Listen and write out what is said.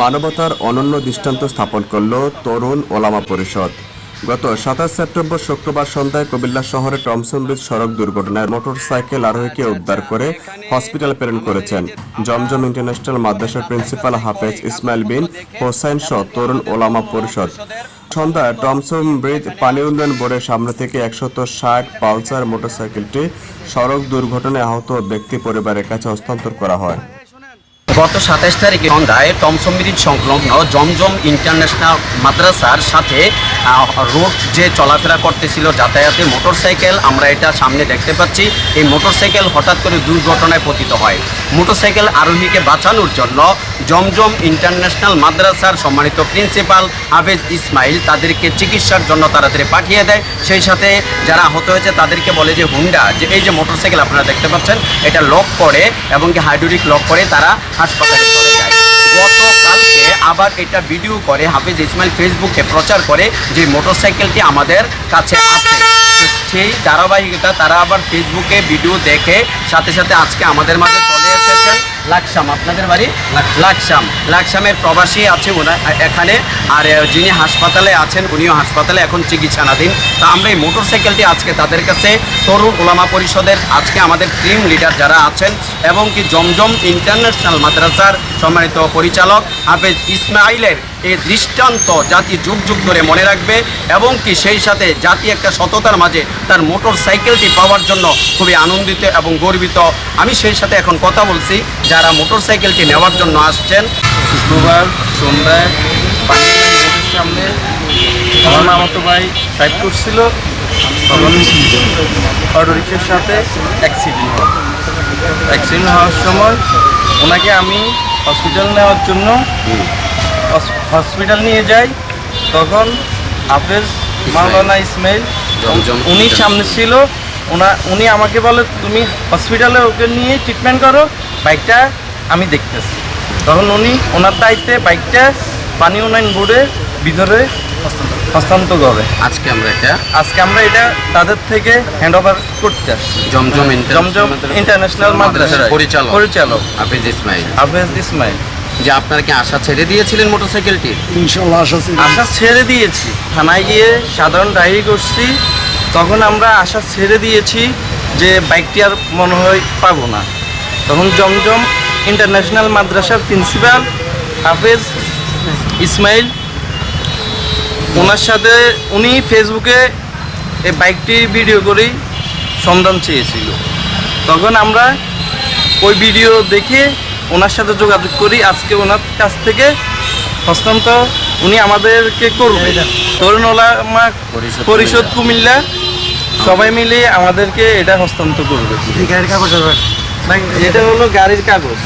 মানবতার অনন্য দৃষ্টান্ত স্থাপন করল তরুণ ওলামা পরিষদ। গত সাতাশ সেপ্টেম্বর শুক্রবার সন্ধ্যায় কুমিল্লা শহরে টমসন ব্রিজ সড়ক দুর্ঘটনায় মোটরসাইকেল আরোহীকে উদ্ধার করে হসপিটাল প্রেরণ করেছেন জমজম ইন্টারন্যাশনাল মাদ্রাসার প্রিন্সিপাল হাফেজ ইসমাইল বিন হোসাইন সহ তরুণ ওলামা পরিষদ। সন্ধ্যায় টমসন ব্রিজ পানি উন্নয়ন বোর্ডের সামনে থেকে একশত ষাট পালসার মোটরসাইকেলটি সড়ক দুর্ঘটনায় আহত ব্যক্তি পরিবারের কাছে হস্তান্তর করা হয়। গত সাতাশ তারিখে সন্ধ্যায় টমসম ব্রিজ সংলগ্ন জমজম ইন্টারন্যাশনাল মাদ্রাসার সাথে রোড যে চলাফেরা করতেছিল যাতায়াতে মোটরসাইকেল, আমরা এটা সামনে দেখতে পাচ্ছি। এই মোটরসাইকেল হঠাৎ করে দুর্ঘটনায় পতিত হয়। মোটরসাইকেল আরোহীকে বাঁচানোর জন্য জমজম ইন্টারন্যাশনাল মাদ্রাসার সম্মানিত প্রিন্সিপাল হাফেজ ইসমাইল তাদেরকে চিকিৎসার জন্য তাড়াতাড়ি পাঠিয়ে দেয়। সেই সাথে যারা আহত হয়েছে তাদেরকে বলে যে, হুন্ডা, যে এই যে মোটরসাইকেল আপনারা দেখতে পাচ্ছেন, এটা লক করে এবং কি হাইড্রোলিক লক করে তারা হাসপাতালে চলে যায়। গতকালকে আবার এটা ভিডিও করে হাফিজ ইসমাইল ফেসবুকে প্রচার করে যে মোটরসাইকেলটি আমাদের কাছে আছে। সেই ধারাবাহিকতা তারা আবার ফেসবুকে ভিডিও দেখে সাথে সাথে আজকে আমাদের মাঝে চলে লাকসাম, আপনাদের বাড়ি? লাকসাম। লাকসামের প্রবাসী আছে ওনা এখানে। আর যিনি হাসপাতালে আছেন, উনিও হাসপাতালে এখন চিকিৎসাধীন। তা আমরা এই মোটরসাইকেলটি আজকে তাদের কাছে, তরুণ ওলামা পরিষদের, আজকে আমাদের টিম লিডার যারা আছেন, এবং কি জমজম ইন্টারন্যাশনাল মাদ্রাসার সম্মানিত পরিচালক হাফেজ ইসমাইলের এই দৃষ্টান্ত জাতি যুগ যুগ ধরে মনে রাখবে এবং কি সেই সাথে জাতি একটা সততার মাঝে তার মোটর সাইকেলটি পাওয়ার জন্য খুবই আনন্দিত এবং গর্বিত। আমি সেই সাথে এখন কথা বলছি যারা মোটর সাইকেলটি নেওয়ার জন্য আসছেন। শুক্রবার সন্ধ্যায় সামনে। আমার অটো সাথে অ্যাক্সিডেন্ট হয়। অ্যাক্সিডেন্ট হওয়ার সময় ওনাকে আমি হসপিটাল নেওয়ার জন্য হসপিটাল নিয়ে যাই তখন হাফেজ মাওলানা ইসমাইল উনি সামনে ছিল ওনা উনি আমাকে বলে তুমি হসপিটালে ওকে নিয়ে ট্রিটমেন্ট করো বাইকটা আমি দেখতেছি। তখন উনি ওনার দায়িত্বে বাইকটা পানি উন্নয়ন বোর্ডের ভিতরে হস্তান্তর করে আজকে আমরা এটা আজকে আমরা এটা তাদের থেকে হ্যান্ড ওভার করতে আসছি। জমজম জমজম ইন্টারন্যাশনাল মাদ্রাসার পরিচালক। পরিচালক। হাফিজ ইসমাইল। হাফেজ ইসমাইল। যে আপনারা কি আশা ছেড়ে দিয়েছিলেন মোটরসাইকেলটি? ইনশাল্লাহ আশা আশা ছেড়ে দিয়েছি। থানায় গিয়ে সাধারণ ডায়েরি করছি। তখন আমরা আশা ছেড়ে দিয়েছি যে বাইকটি আর মনে হয় পাবো না। তখন জমজম ইন্টারন্যাশনাল মাদ্রাসার প্রিন্সিপাল হাফেজ ইসমাইল ওনার সাথে উনি ফেসবুকে এই বাইকটি ভিডিও করেই সন্ধান চেয়েছিল তখন আমরা ওই ভিডিও দেখে ওনার সাথে যোগাযোগ করি আজকে ওনার কাছ থেকে হস্তান্তর উনি আমাদেরকে করবে তরুণ ওলামা পরিষদ পরিষদ কুমিল্লা সবাই মিলে আমাদেরকে এটা হস্তান্তর করবে গাড়ির কাগজ এটা হলো গাড়ির কাগজ